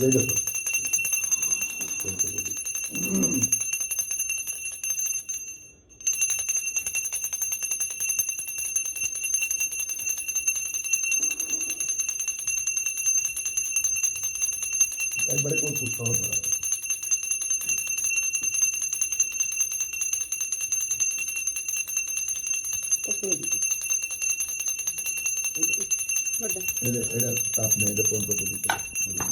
ले लो बड़े को पूछता हूँ बड़ा एड़ा एड़ा ताप में एड़ा कौन तो को दिखता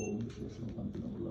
ഓം കൃഷ്ണ പഞ്ചമുള്ള